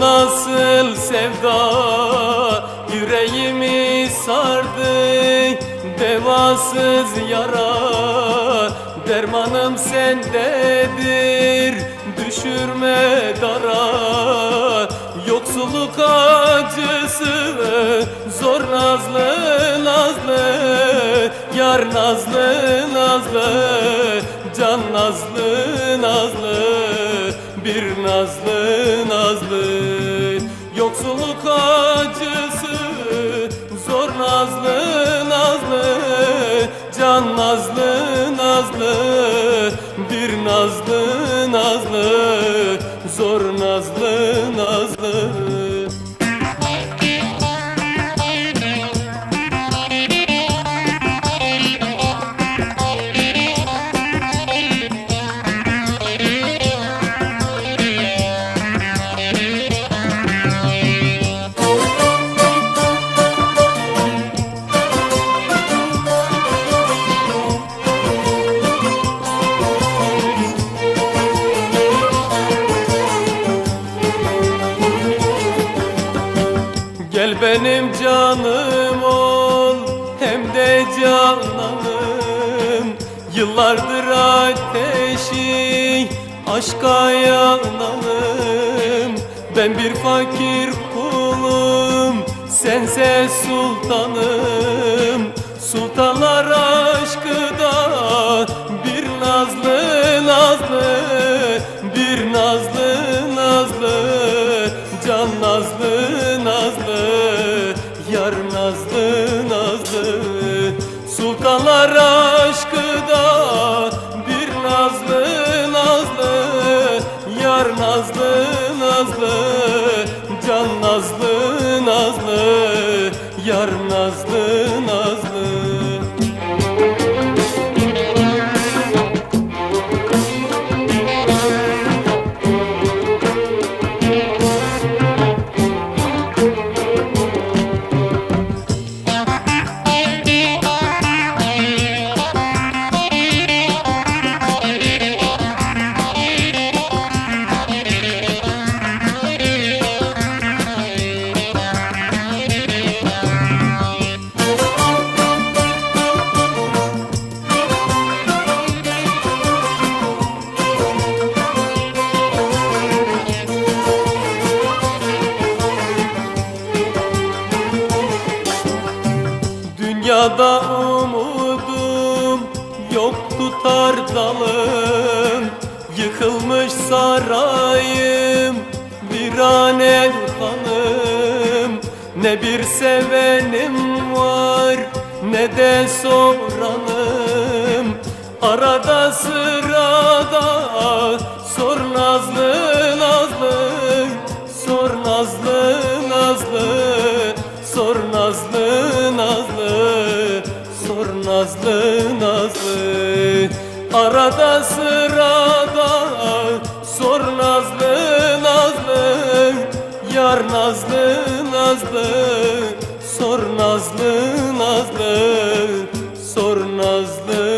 nasıl sevda Yüreğimi sardı devasız yara Dermanım sendedir düşürme dara. Yoksulluk acısı zor nazlı nazlı Yar nazlı nazlı can nazlı nazlı Bir nazlı nazlı. Yoksulluk acısı zor nazlı nazlı. Can nazlı nazlı. Bir nazlı nazlı. Zor nazlı nazlı Gel benim canım ol hem de cananım. Yıllardır ateşi aşka yananım Ben bir fakir kulum sense sultanım. Sultanlar aşkı da bir nazlı nazlı Bir nazlı Sultanlar umudum yok tutar dalım. Yıkılmış sarayım virane hanım Ne bir sevenim var ne de soranım. Arada sırada sor nazlı nazlı Sor nazlı nazlı Sor nazlı nazlı nazlı. Arada sırada sor nazlı nazlı. Yar nazlı nazlı. Sor nazlı nazlı. Sor nazlı